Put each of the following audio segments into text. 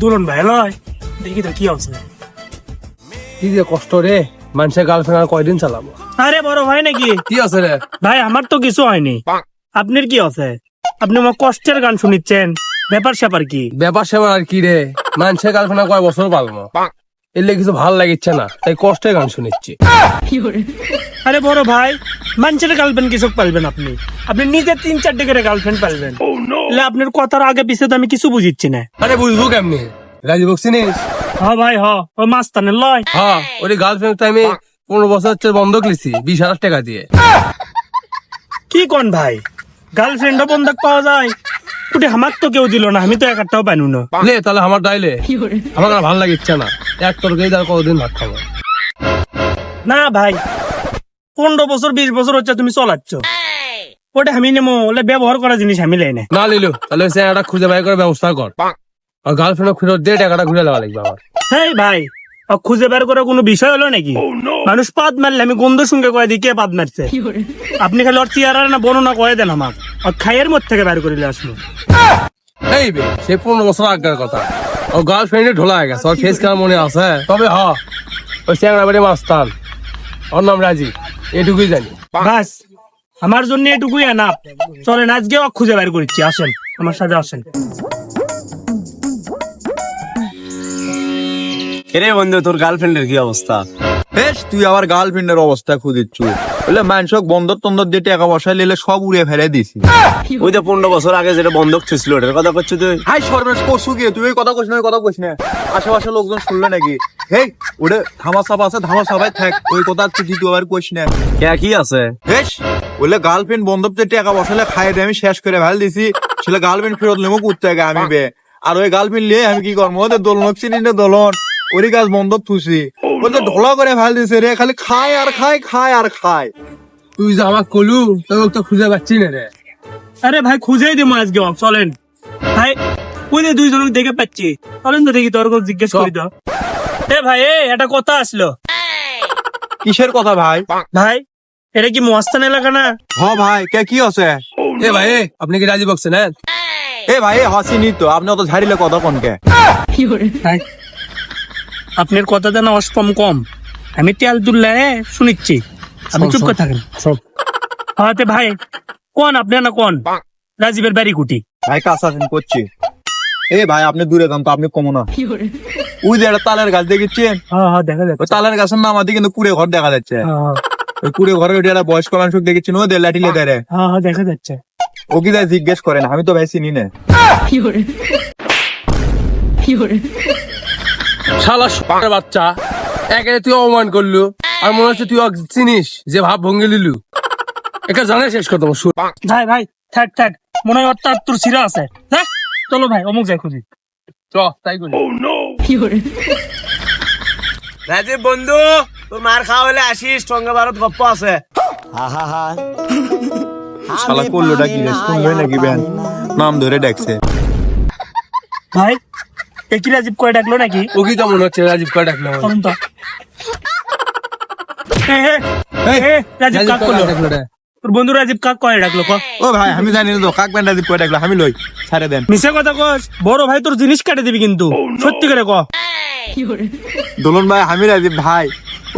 দুলন ভাই লয়। দেখি তো কি আছে কি যে কষ্ট রে মানুষের গার্লফ্রেন্ড আর কয়দিন চালাবো? আরে বড় ভাই নাকি? কি আছে রে? ভাই আমার তো কিছু হয়নি। আপনার কি আছে? আপনি আমার কষ্টের গান শুনিচ্ছেন। ব্যাপার স্যাপার কি? ব্যাপার সেবার আর কি রে? মানুষের গার্লফ্রেন্ড কয় বছর পালবো? এলে কিছু ভালো লাগিচ্ছে না তাই কষ্টের গান শুনিচ্ছি আরে বড় ভাই মানুষের গার্লফ্রেন্ড কিছু পালবেন আপনি? আপনি নিজে তিন চারটে করে গার্লফ্রেন্ড পালবেন এলে আপনার কথার আগে পিছে তো আমি কিছু বুঝিচ্ছি না। আরে বুঝব কেমনি? রাজীব চিনিস হ ভাই হ ও মাস্তানের লয়। হ্যাঁ ওই গার্লফ্রেন্ড টাইমে পনেরো বছর হচ্ছে বন্ধক লিছি বিশ হাজার টাকা দিয়ে। কি কোন ভাই? গার্লফ্রেন্ডও বন্ধক পাওয়া যায়। ওটি আমার তো কেউ দিল না আমি তো একটাও পাইনু না। লে তাহলে আমার ডাইলে। আমার আর ভালো লাগিচ্ছে না। এক তরকারি আর কতদিন ভাত খাব? না ভাই পনেরো বছর বিশ বছর হচ্ছে তুমি চলাচ্ছ। ওটা আমি নেমো ওলে ব্যবহার করা জিনিস আমি লাই না। না লিলু তাহলে সে একটা খুঁজে বাই করে ব্যবস্থা কর। আর গার্লফ্রেন্ড খুঁজে দিয়ে টাকাটা ঘুরে দেওয়া লাগবে আমার। হেই ভাই খুঁজে বের করে কোনো বিষয় হলো নাকি? মানুষ পাদ মারলে আমি গন্ধ শুনকে কয়ে দিই কে পাদ মারছে? আপনি খালি ওর চেয়ারা না বর্ণনা করে দেন আমার। আর খাইয়ের মধ্যে থেকে বের করিলে আসলো। এই বে সে পনেরো বছর আগের কথা। ও গার্লফ্রেন্ডে ঢোলা হয়ে গেছে ওর ফেস কেমন মনে আছে? তবে হ ওই চ্যাংরা বাড়ি মাস্তান ওর নাম রাজি এটুকুই জানি। বাস আমার জন্য এটুকুই না চলেন আজকে ও খুঁজে বের করছি আসেন আমার সাথে আসেন। বন্ধু তোর গার্লফ্রেন্ডের কি অবস্থা? বেশ তুই আবার গার্লফ্রেন্ডের অবস্থা খুঁজিচ্ছু। বলে মানুষক তন্দর দিয়ে টাকা পয়সা নিলে সব উড়ে ফেলে দিছি। ওই তো পনেরো বছর আগে যেটা বন্ধক ছিল ওটার কথা করছ তুই? হাই সর্বনাশ করছু কি? তুই কথা কইস না কথা কইস না। আশেপাশে লোকজন শুনলে নাকি? হেই ওটা ধামা সাপ আছে ধামা সাপাই থাক ওই কথা তুই কইস না। কে কি আছে? বেশ বলে গার্লফ্রেন্ড বন্ধব যে টাকা বসালে খাই দিয়ে আমি শেষ করে ফেল দিছি। ছেলে গার্লফ্রেন্ড ফেরত নেব কুত্তে আমি বে। আর ওই গার্লফ্রেন্ড নিয়ে আমি কি করব? ওদের দোলনক চিনি না দোলন। ওরই গাছ বন্ধব থুসি বলতে ঢোলা করে ফেল দিছে রে খালি খায় আর খায় খায় আর খায়। তুই যে আমার কলু তোকে তো খুঁজে পাচ্ছি না রে। আরে ভাই খুঁজেই দিব আজকে চলেন। ভাই ওই যে দুইজন দেখে পাচ্ছি। চলেন তো দেখি তোর কথা জিজ্ঞেস করি তো। এ ভাই এ একটা কথা আসলো। কিসের কথা ভাই? ভাই এটা কি মস্তান এলাকা না? হ ভাই কে কি আছে? এ ভাই এ, আপনি কি রাজি বকছেন হ্যাঁ এ ভাই হাসি নি তো আপনি অত ঝাড়িলে কথা কোনকে। ভাই আপনার কথা যেন অস্পম কম। আমি তেল তুললে শুনিচ্ছি। আপনি চুপ করে থাকেন। সব হাতে ভাই কোন আপনি না কোন? রাজীবের বাড়ি কুটি। ভাই আছেন করছি। এ ভাই আপনি দূরে যান তো আপনি কমো না। ওই যে একটা তালের গাছ দেখেছেন হ্যাঁ হ্যাঁ দেখা ওই তালের গাছের নাম আদি কিন্তু কুড়ে ঘর দেখা যাচ্ছে। হ্যাঁ, হ্যাঁ, ওই কুড়ে ঘরে ওই একটা বয়স্ক মানুষ দেখেছেন ও দেড় লাঠি লেদারে হ্যাঁ হ্যাঁ দেখা যাচ্ছে। ও কি তাই জিজ্ঞেস করেন আমি তো ভাই চিনি না। শালা বাচ্চা। একে তুই অপমান করলু। আর মনে হচ্ছে তুই চিনিস যে ভাব ভঙ্গি লিলু। একে জানে শেষ কথা ভাই ভাই থাক থাক। মনে হয় অর্থাৎ তোর সিরা আছে। হ্যাঁ চলো ভাই অমুক যাই খুঁজি। চ তাই করি। রাজীব বন্ধু তোর মার খাওয়া হলে আসিস সঙ্গে ভারত গপ্প আছে। শালা করলোটা কি রে? শুনবে নাকি ব্যান? নাম ধরে ডাকছে। ভাই একই রাজীব করে ডাকলো নাকি? ও কি তো মনে হচ্ছে? রাজীব কা ডাকলো তো রাজীব কাক করল তোর বন্ধু রাজীব কাক করে ডাকলো ক? ও ভাই আমি জানি না তো কাক ব্যান্ডা দিব ডাকলো? আমি লই ছাড়ে দেন। মিশে কথা কস বড় ভাই তোর জিনিস কাটে দিবি কিন্তু। সত্যি করে ক। দোলন ভাই আমি রাজীব ভাই।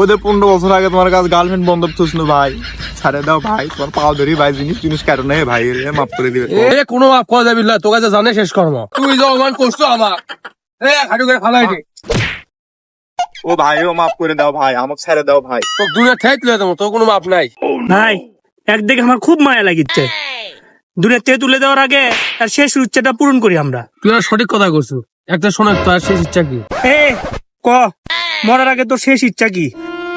ওদের পনেরো বছর আগে তোমার কাছে গার্লফ্রেন্ড বন্ধ থুসনু ভাই। ছাড়ে দাও ভাই তোমার পাও ধরি ভাই জিনিস জিনিস কারণ হে ভাই রে মাফ করে দিবে। এ কোনো মাপ করা যাবি না তোকে যা জানে শেষ কর্ম। তুই যে অপমান করছ আমার। হাঁটু করে ফালাই দে। ও ভাই ও মাফ করে দাও ভাই আমাকে ছেড়ে দাও ভাই। তো দূরে ঠেক তুলে দেবো তোর কোনো মাপ নাই। ভাই একদিকে আমার খুব মায়া লাগিচ্ছে। দূরে তে তুলে দেওয়ার আগে আর শেষ উচ্চাটা পূরণ করি আমরা। তুই আর সঠিক কথা করছ একটা আর শেষ ইচ্ছা কি? এ ক মরার আগে তোর শেষ ইচ্ছা কি?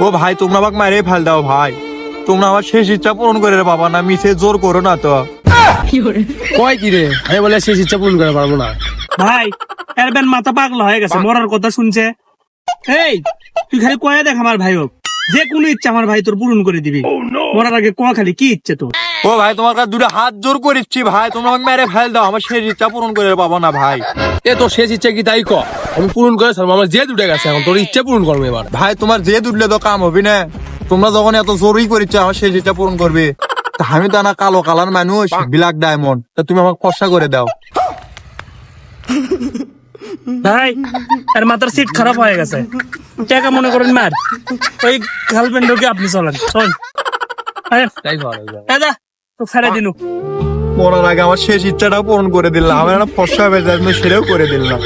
ও ভাই তোমরা আমাকে মারে ফেল দাও ভাই। তোমরা আমার শেষ ইচ্ছা পূরণ করে রে বাবা না মিছে জোর করো না তো। কয় কি রে? আমি বলে শেষ ইচ্ছা পূরণ করে পারব না। ভাই এর বেন মাথা পাগলা হয়ে গেছে মরার কথা শুনছে। এই তুই খালি কয়ে দেখ আমার ভাই হোক। যে কোনো ইচ্ছা আমার ভাই তোর পূরণ করে দিবি। মরার আগে ক খালি কি ইচ্ছে তোর? ও ভাই তোমার কাছে দুটো হাত জোর করিচ্ছি ভাই তোমরা আমাকে মেরে ফেল দাও আমার শেষ ইচ্ছা পূরণ করে বাবা না ভাই। এ তোর শেষ ইচ্ছা কি তাই ক? আমি পূরণ করে আমার যে দুটে গেছে এখন তোর ইচ্ছা পূরণ করব এবার। ভাই তোমার যে দুটলে তো কাম হবে না। তোমরা যখন এত জোরই করিচ্ছ আমার শেষ ইচ্ছা পূরণ করবে। তা আমি তো না কালো কালার মানুষ বিলাক ডায়মন্ড। তা তুমি আমাকে ফর্সা করে দাও। ভাই আর মাথার সিট খারাপ হয়ে গেছে। টাকা মনে করেন মার? ওই গার্লফ্রেন্ড গার্লফ্রেন্ডকে আপনি চলেন চল দাদা তো ছেড়ে দিনু। মরার আগে আমার শেষ ইচ্ছাটাও পূরণ করে দিলাম আমার একটা ফসা হয়ে যায় সেটাও করে দিলাম